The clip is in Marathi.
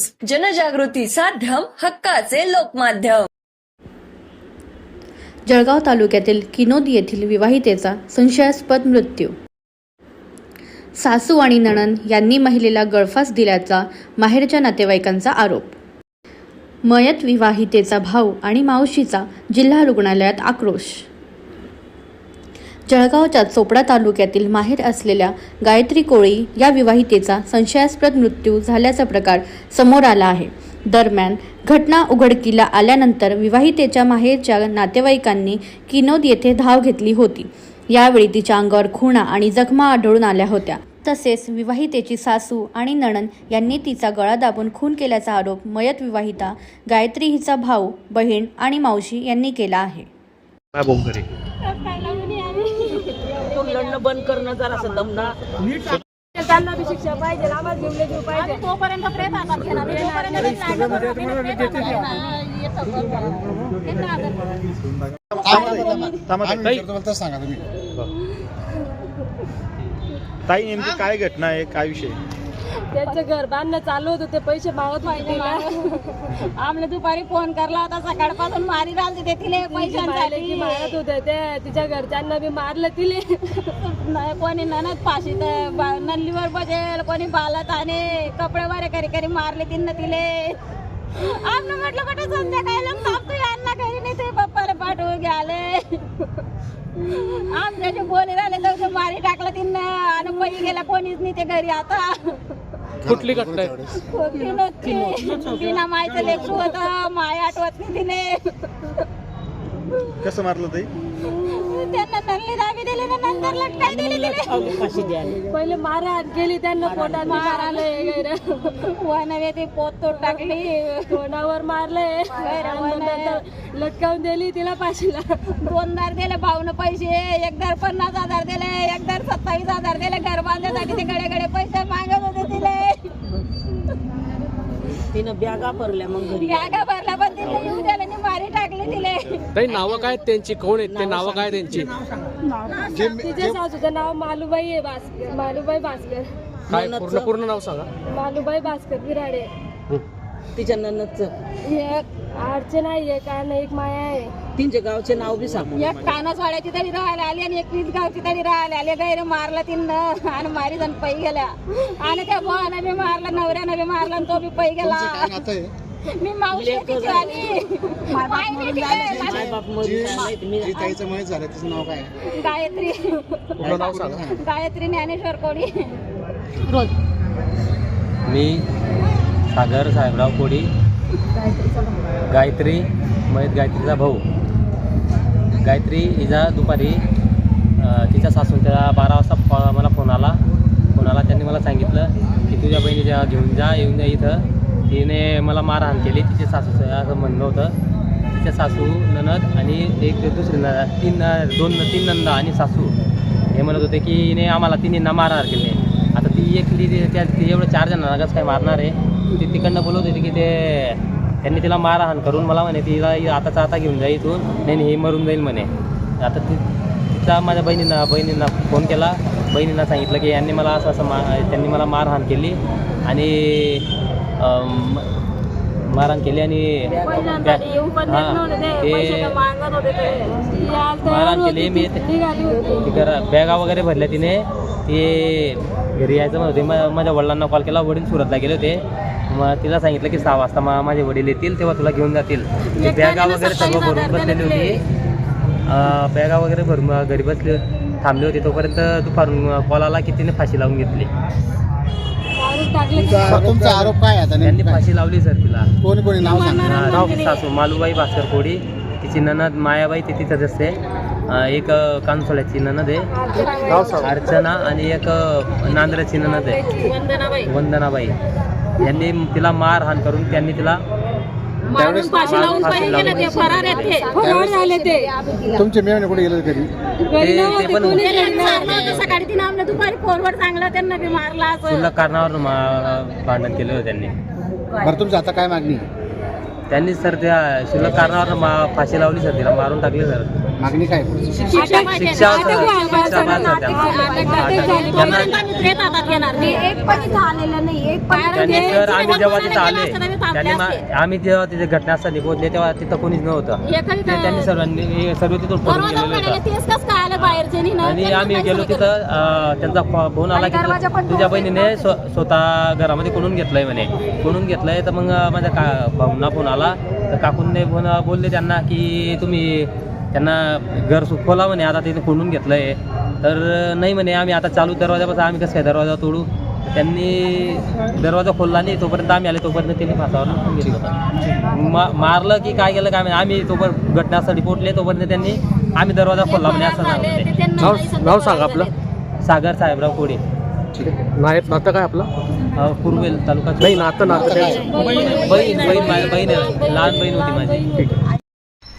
न्यूज. जनजागृती साध्यम हक्काचे लोकमाध्यम. जळगाव तालुक्यातील किनोद येथील विवाहितेचा संशयास्पद मृत्यू. सासू आणि नणन यांनी महिलेला गळफास दिल्याचा माहेरच्या नातेवाईकांचा आरोप. मयत विवाहितेचा भाऊ आणि मावशीचा जिल्हा रुग्णालयात आक्रोश. जळगावच्या चोपडा तालुक्यातील माहेर असलेल्या गायत्री कोळी या विवाहितेचा संशयास्पद मृत्यू झाल्याचा प्रकार समोर आला आहे. दरम्यान घटना उघडकीला आल्यानंतर विवाहितेच्या माहेरच्या नातेवाईकांनी किनोद येथे धाव घेतली होती. यावेळी तिच्या अंगावर खुणा आणि जखमा आढळून आल्या होत्या. तसेच विवाहितेची सासू आणि नणन यांनी तिचा गळा दाबून खून केल्याचा आरोप मयत विवाहिता गायत्री हिचा भाऊ बहीण आणि मावशी यांनी केला आहे. लढणं बंद करणं जरा असं दमना त्यांना बी शिक्षा पाहिजे आम्हाला घेऊन पाहिजे. तोपर्यंत प्रयत्न सांगा तुम्ही. ताई नेमकी काय घटना आहे? काय विषय? त्यांचं घर बांधणं चालू होतं ते पैसे मागत होते आमने दुपारी फोन करला होता सकाळपासून मारी राहिली ते तिले की पैशांसाठी. मारत होते ते तिच्या घरच्यांना बी मारलं तिले. नाही, कोणी ननद फाशी नल्लीवर बजेल कोणी बालत आणि कपडे वारे करी करी मारले तिनं तिले. आमनं म्हटलं कुठे संध्याकाळी थांबतो यांना घरी? नाही ते पप्पाला पाठवून घ्याले. आमच्याशी बोली राहिले तर मारी टाकलं तिनं. आणि पै गेला कोणीच नाही ते घरी आता. कुठली घटना आहे? बिना मायचं लेकरू होतं माय आठवत नाही तिने. कसं मारलं ताई? त्यांना नल्ली दाबी दिली ना नंतर लटकाई दिली तिने. फाशी द्यायला पहिले मारहाण केली त्यांना पोटात मारले वनवे ती पोत तोड टाकली. तोंडावर मारले? लटकावून दिली तिला पाशीला दोनदार दिले भाऊन पैसे एकदार पन्नास हजार दिले एकदार सत्तावीस हजार दिले घर बांधण्यासाठी ते गडे गडे पैसे मागत होते. तिनं बॅगा भरल्या मग घरी. भरला पण येऊ मारी टाकली तिले. ताई नावं काय आहेत त्यांची? कोण आहेत ते? नावं काय आहेत त्यांची? तिच्या सासूचं नाव मालूबाई आहे भास्कर मालूबाई भास्कर. काय पूर्ण पूर्ण नाव सांगा. मालूबाई भास्कर बिराडे तिच्या ननदचं एक अर्चना आहे एक आणि एक माया आहे. तिच्या गावचे नाव बी सांग एक कानसवाड्याची तरी राहायला आली आणि एक गावची तरी राहायला आली. गैर मारला तिनं आणि मारी जण पै गेल्या. आणि त्या भावानं बी मारला नवऱ्यानं बी मारला आणि तो बी पै गेला. नातं आहे? मी मावशी तिची आली मायने तिला- माय बाप मरून नाही तर मी जी ताईचं मयत झालं तिचं नाव काय? आहे? गायत्री. पूर्ण नाव सांगा? गायत्री ज्ञानेश्वर कोडी मी सागर साहेबराव कोडी गायत्री मयत गायत्रीचा भाऊ. गायत्री हिजा दुपारी अ, तिच्या सासूच्या बारा वाजता मला फोन आला. फोन आला त्यांनी मला सांगितलं की तुझ्या बहिणीच्या घेऊन जा येऊन जा इथं. तिने मला मारहाण केली तिचे सासूचं असं म्हणणं होतं. तिच्या सासू ननद आणि एक दुसरी न तीन दोन तीन नंद आणि सासू. हे म्हणत होते की हिने आम्हाला तिन्हींना मारहाण केले. आता ती एकली त्या ती एवढं चार जणांना कसं काय मारणार आहे? ती तिकडनं बोलत होती की ते त्यांनी तिला मारहाण करून मला म्हणे तिला आताचा आता घेऊन जा इथून नाही नाही, ही मरून जाईल म्हणे. आता ती तिचा माझ्या बहिणींना बहिणींना फोन केला. बहिणींना सांगितलं की यांनी मला असं असं मा त्यांनी मला मारहाण केली आणि मारहाण केली आणि ते ते ते. ती मारहाण केली मी ती ती करा बॅगा वगैरे भरल्या तिने. ते घरी यायचं म्हणत माझ्या वडिलांना कॉल केला वडील सुरतला गेले होते. मग तिला सांगितलं की सहा वाजता मा माझे वडील येतील तेव्हा तुला घेऊन जातील. बॅगा वगैरे सर्व भरून बसलेली होती. अं, बॅगा वगैरे भरून घरी बसले थांबले होते. तोपर्यंत दुपारून कॉल आला की तिने फाशी लावून घेतली. तुमचा आरोप काय आता त्यांनी? फाशी लावली सर तिला. कोणी कोणी नाव राव सासू मालूबाई भास्कर कोडी तिची ननद मायाबाई ती तिथंच असते अं, एक कानसोळ्याची ननद आहे. अर्चना आणि एक नांद्राची ननद आहे. वंदनाबाई. वंदनाबाई. यांनी तिला मारहाण करून त्यांनी तिला मारून फाशी लावून फाशी पहिले गेले ते फरार आहेत ते. फरार झाले ते. तुमचे मेवणे कुठे गेले ते- ते पण मारलं. होतं. सकाळी तिनं आमल्या दुपारी फोनवर चांगला त्यांना बी मारला असं. मा- भांडण केलं होतं त्यांनी. बरं तुमची आता काय मागणी? त्यांनी सर त्या क्षुल्लक कारणावर मा फाशी लावली सर तिला मारून टाकली सर. मागणी काय? शिक्षा आम्ही जेव्हा तिथं आले त्यांनी. आम्ही जेव्हा तिथे घटनास्थळी पोहोचले तेव्हा तिथं कोणीच नव्हतं. त्यांनी सर्वांनी सर्व तिथून पळून दरवाजा गेलेले? आणि आम्ही काही गेलो. तिथं त्यांचा फोन आला की तुझ्या बहिणीने स्व- स्वतः घरामध्ये कोणून घेतलंय म्हणे? कोणून घेतलंय? तर मग माझ्या का भाऊंना फोन आला. तर काकूंने फोन बोलले त्यांना की तुम्ही त्यांना घर सु- खोला म्हणे आता तिथे कोणून घेतलंय. तर नाही म्हणे आम्ही आता चालू दरवाजापासून आम्ही कसं काय दरवाजा तोडू? त्यांनी दरवाजा खोलला नाही तोपर्यंत आम्ही आले तोपर्यंत त्यांनी फासावर घेतलं. मा- मारलं की काय केलं काय. आम्ही तोपर्यंत घटनास्थळी पोहोचले तोपर्यंत त्यांनी आम्ही दरवाजा खोलला म्हणे असं झाले, सांगत ते होते. त्यांना नाव सांगा. आपलं. सागर साहेबराव कोडे नाही नातं काय आपलं? पूर्वेल तालुका नाही नातं नातं बहीण बहीण माझी बहीण आहे. लहान बहीण होती माझी.